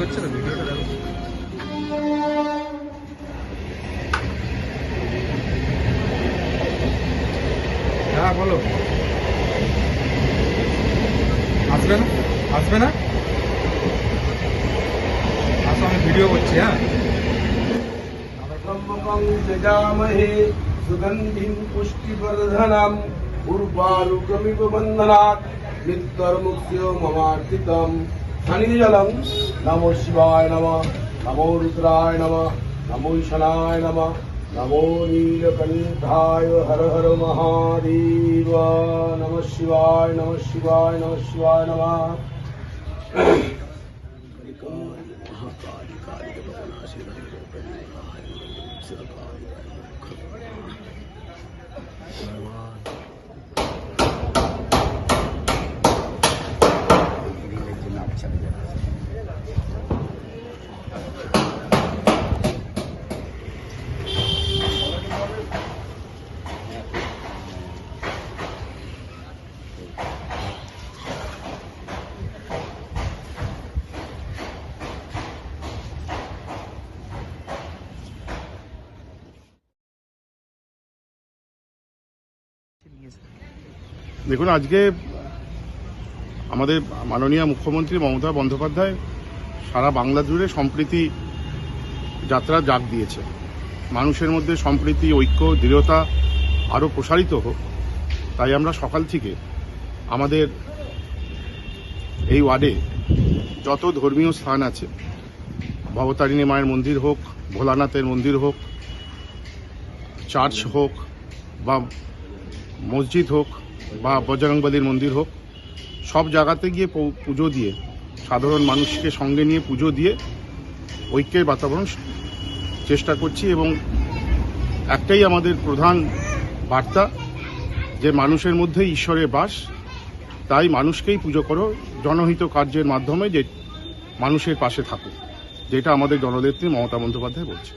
করছে তো ভিডিওটা দেখো। হ্যাঁ বলো। আসবে না? আসবে না? আসো, আমি ভিডিও করছি হ্যাঁ। যজামহে সুগন্ধিম পুষ্টিবর্ধনম উর্বালুকমিব বন্ধনাৎ মিত্তর্মুখ্য মমার্জিতম। बन्धनात् मृत्युर्मुक्त्यो ममार्थितम् खनिजलं नमो शिवाय नमः नमो रुद्राय नमः नमो ईशनाय नमः नमो नीलकण्ठाय हर हर महादेव नमः शिवाय नमः शिवाय नमः शिवाय नमः দেখুন, আজকে আমাদের মাননীয় মুখ্যমন্ত্রী মমতা বন্দ্যোপাধ্যায় সারা বাংলা জুড়ে সম্প্রীতি যাত্রা জাগ দিয়েছে মানুষের মধ্যে সম্প্রীতি, ঐক্য, দৃঢ়তা আরও প্রসারিত হোক, তাই আমরা সকাল থেকে আমাদের এই ওয়ার্ডে যত ধর্মীয় স্থান আছে, ভবতারিণী মায়ের মন্দির হোক, ভোলানাথের মন্দির হোক, চার্চ হোক বা মসজিদ হোক বা বজরংবলীর মন্দির হোক, সব জায়গাতে গিয়ে পুজো দিয়ে, সাধারণ মানুষকে সঙ্গে নিয়ে পুজো দিয়ে ঐক্যের বাতাবরণ চেষ্টা করছি এবং একটাই আমাদের প্রধান বার্তা যে মানুষের মধ্যে ঈশ্বরের বাস, তাই মানুষকেই পুজো করো, জনহিত কার্যের মাধ্যমে যে মানুষের পাশে থাকো যেটা আমাদের জননেত্রী মমতা বন্দ্যোপাধ্যায় বলছে